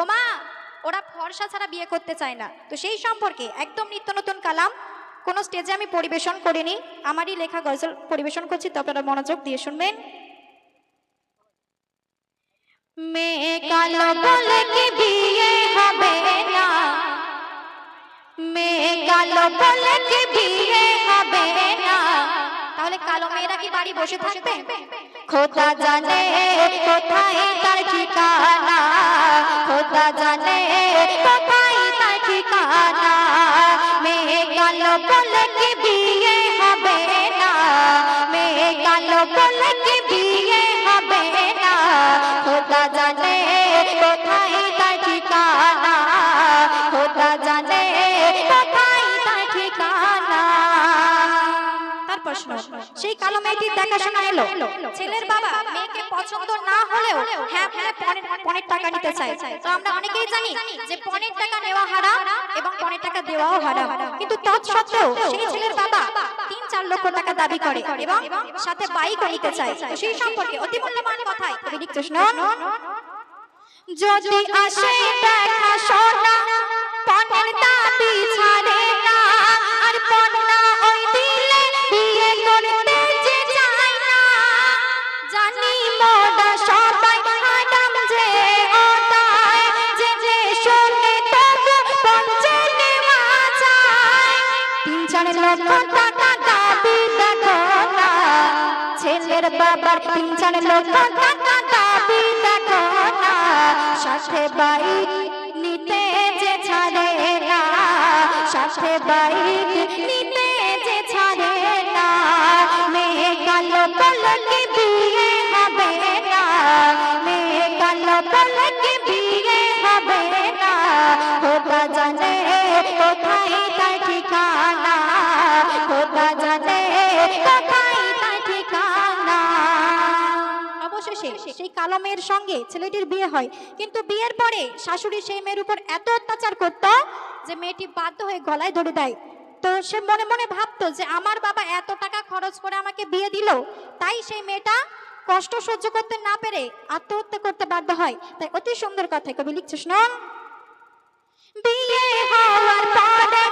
ও মা, ওরা ফর্সা ছাড়া বিয়ে করতে চায় না। তো সেই সম্পর্কে একদম নিত্য নতুন কালাম। কোনো স্টেজে আমি পরিবেশন করিনি। আমারই লেখা গজল পরিবেশন করছি, তো আপনারা মনোযোগ দিয়ে শুনবেন। মেয়ে কালো বলে কি বিয়ে হবে না? মেয়ে কালো বলে কি বিয়ে হবে না? কি বাড়ি বসে থাকবে। খোদা জানে কোথায় তার ঠিকানা। খোদা জানে কোথায় তার ঠিকানা। মেয়ে কালো বলে কি বিয়ে হবে না? মেয়ে কালো বলে কি বিয়ে হবে না? খোদা জানে কোথায় তার ঠিকানা। খোদা জানে কোথায় প্রশ্ন সেই কালো মেয়েটির দেখাশোনা এলো। ছেলের বাবা মেয়েকে পছন্দ না হলেও হ্যাঁ পনেরো টাকা নিতে চায়। তো আমরা অনেকেই জানি যে পনেরো টাকা নেওয়া হারাম এবং পনেরো টাকা দেওয়াও হারাম। কিন্তু তৎসত্ত্বেও সেই ছেলের বাবা তিন চার লক্ষ টাকা দাবি করে এবং সাথে বাইকও নিতে চায়। তো সেই সম্পর্কে অতি মূল্যবান লিখতে শুনুন যদি আসে দেখা শোনা পনেরো লক্ষ টাকা দাবি দেখো না ছেলের বাবার তিন চার লক্ষ টাকা দাবি দেখো না সাথে বাইক নিতে যে ছাড়ে না অবশেষে সেই কালো মেয়ের সঙ্গে ছেলেটির বিয়ে হয়। কিন্তু বিয়ের পরে শাশুড়ি সেই মেয়ের উপর এত অত্যাচার করত যে মেয়েটি বাধ্য হয়ে গলায় ধরে দেয়। তো সে মনে মনে ভাবতো যে আমার বাবা এত টাকা খরচ করে আমাকে বিয়ে দিল, তাই সেই মেয়েটা কষ্ট সহ্য করতে না পেরে আত্মহত্যা করতে বাধ্য হয়। তাই অতি সুন্দর কথা কবি লিখছে শুনুন বিয়ে হওয়ার পরে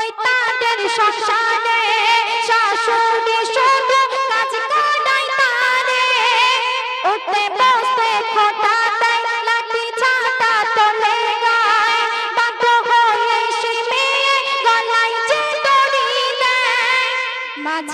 ওই তাদের সংসারে শাশুড়ি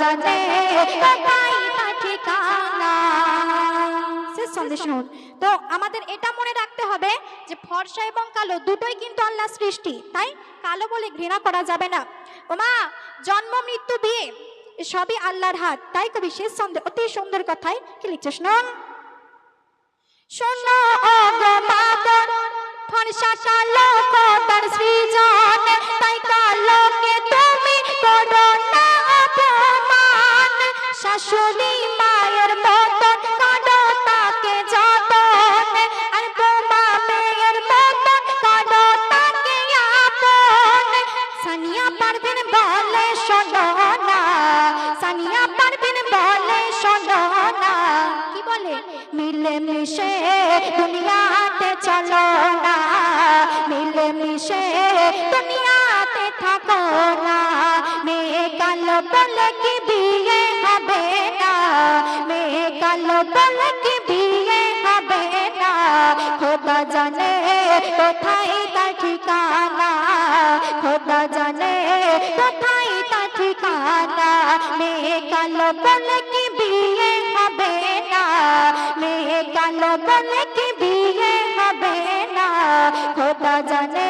জানে সন্দেশ শুনুন তো আমাদের এটা মনে রাখতে হবে যে ফর্সা এবং কালো দুটোই কিন্তু আল্লাহ সৃষ্টি, তাই কালো বলে ঘৃণা করা যাবে না। ওমা, জন্ম, মৃত্যু, বিয়ে, সবই আল্লাহর হাত। তাই কবি শেষ সন্দেহ অতি সুন্দর কথায় কি লিখছে শুনুন শোনো গো বাদর ফর্সা কালো কতার সৃজন, তাই কালোকে তুমি করো না। শাশুড়ি মায়ের মতন, কাঁদো তাকে যতন। আর বোমা মেয়ের মতন, কাঁদো তাকে আপন। সানিয়া পারবেন বলে, শোনো না। সানিয়া পারবেন বলে, শোনো না। কি বলে? মিলে মিশে দুনিয়াতে চলো না। মিলে মিশে দুনিয়াতে থাকো না। মেয়ে কালো বলে কি মেয়ে কালো বলে কি বিয়ে হবে না খোদা জানে কোথায় তার ঠিকানা খোদা জানে কোথায় তার ঠিকানা মেয়ে কালো বলে কি বিয়ে হবে না মেয়ে কালো বলে কি বিয়ে হবে না খোদা জানে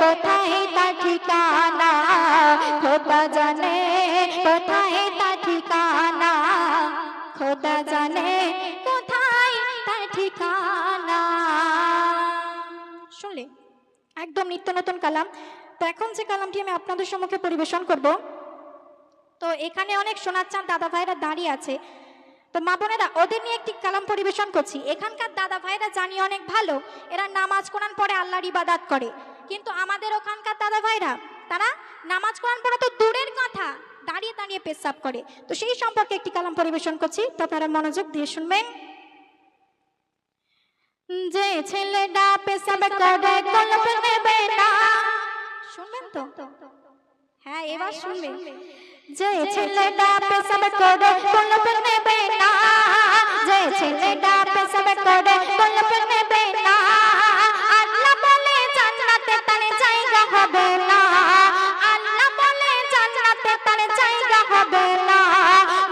কোথায় তার ঠিকানা খোদা জানে কোথায় তার ঠিকানা খোদা জানে কোথায় তার ঠিকানা। শুনলে? একদম নিত্য নতুন কালাম। তো এখন যে কালামটি আমি আপনাদের সম্মুখে পরিবেশন করব, তো এখানে অনেক সোনার চাঁদ দাদা ভাইরা দাঁড়িয়ে আছে। তো মা বোনেরা, ওদের নিয়ে একটি কালাম পরিবেশন করছি। এখানকার দাদা ভাইরা জানি অনেক ভালো। এরা নামাজ কোরআন পড়ে আল্লাহর ইবাদাত করে। কিন্তু আমাদের ওখানকার দাদা ভাইরা তারা নামাজ কোরআন পড়া তো দূরের কথা। দাঁড়িয়ে দাঁড়িয়ে পেশাব করে। তো সেই সম্পর্কে একটি কালাম পরিবেশন করছি। তো আপনারা মনোযোগ দিয়ে শুনবেন। যে ছেলেটা পেশাব করে কলপ নেবে না। শুনবেন তো? হ্যাঁ এবার শুনবেন। যে ছেলেটা পেশাব করে কলপ নেবে না। যে ছেলেটা পেশাব করে কলপ নেবে না। আল্লাহ বলে জান্নাতে তার জায়গা হবে না। জায়গা হবে না।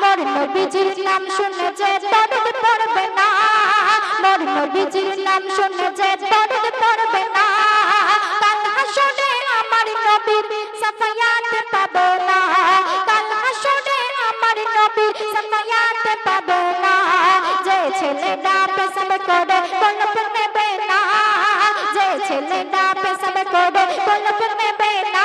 মোর নবীজির নাম শুনে যে দরদ পড়বে না। মোর নবীজির নাম শুনে যে দরদ পড়বে না। কাল হাসরে আমার নবীর সাফায়াত পাবে না। কাল হাসরে আমার নবীর সাফায়াত পাবে না। যে ছেলেটা পেশাব করে কলপ নেবে না। যে ছেলেটা পেশাব করে কলপ নেবে না।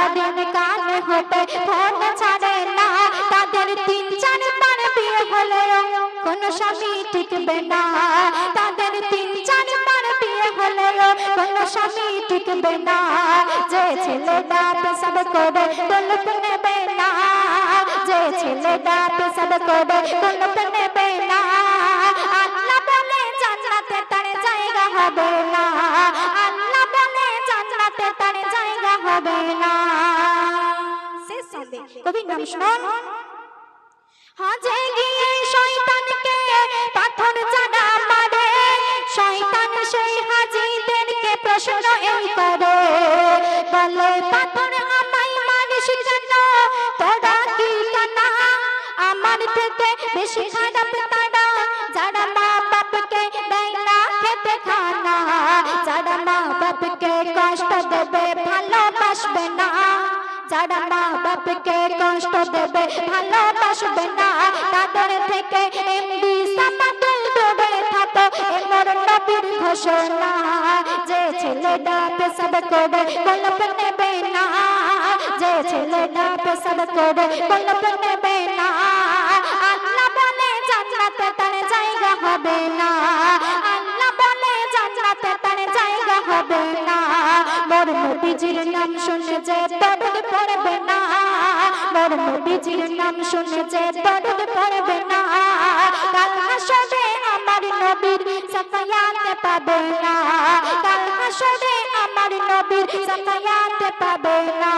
সারাদিন কান হতে ফোন ছাড়ে না, তাদের তিন চার বার বিয়ে হলেও কোনো স্বামী টিকবে না, তাদের তিন চার বার বিয়ে হলেও কোনো স্বামী টিকবে না, যে ছেলেটা পেশাব করে তলপ নেবে না, যে ছেলেটা পেশাব করে তলপ নেবে না। আল্লাহ বলে, জান্নাতে তার জায়গা হবে না। কবি নাম শুনুন হাজে গিয়ে শয়তানকে পাথর জানা মারে, শয়তান সেই হাজিদেরকে প্রশ্ন এই করে। বলে, পাথর আমায় মারিস কেন? তোরা কি কানা আমার থেকে বেশি খারাপ তারা যারা যারা মা বাপকে কষ্ট দেবে, ভালোবাসবে না। তাদের থেকে এমবি সামাদুল দূরে থাকো এমর নবীর ঘোষণা যে ছেলেটা পেশাব করে কলপ নেবে না। তার জায়গা হবে না। নবীজির নাম শুনে যে দরদ পড়বে না মোর নবীজির নাম শুনে যে দরদ পড়বে না কাল হাসরে আমার নবীর সাফায়াত পাবে না কাল হাসরে আমার নবীর সাফায়াত পাবে না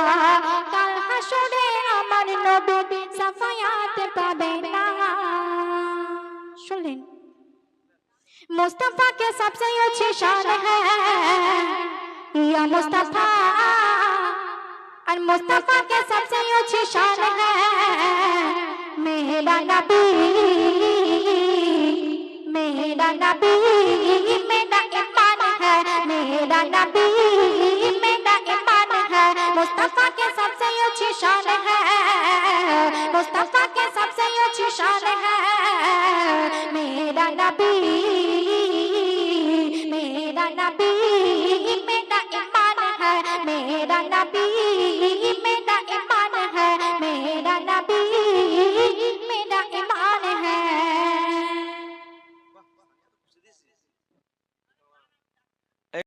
কাল হাসরে আমার নবীর সাফায়াত পাবে না শুনলেন मुस्तफा के सबसे अच्छी शान है या मुस्तफ़ा और मुस्तफ़ा के सबसे ऊँची शान है मेरा नबी मेरा नबी मेरा ईमान है मेरा नबी मेरा ईमान है मुस्तफ़ा के सबसे ऊँची शान है मुस्तफ़ा के सबसे ऊँची शान है मेरा नबी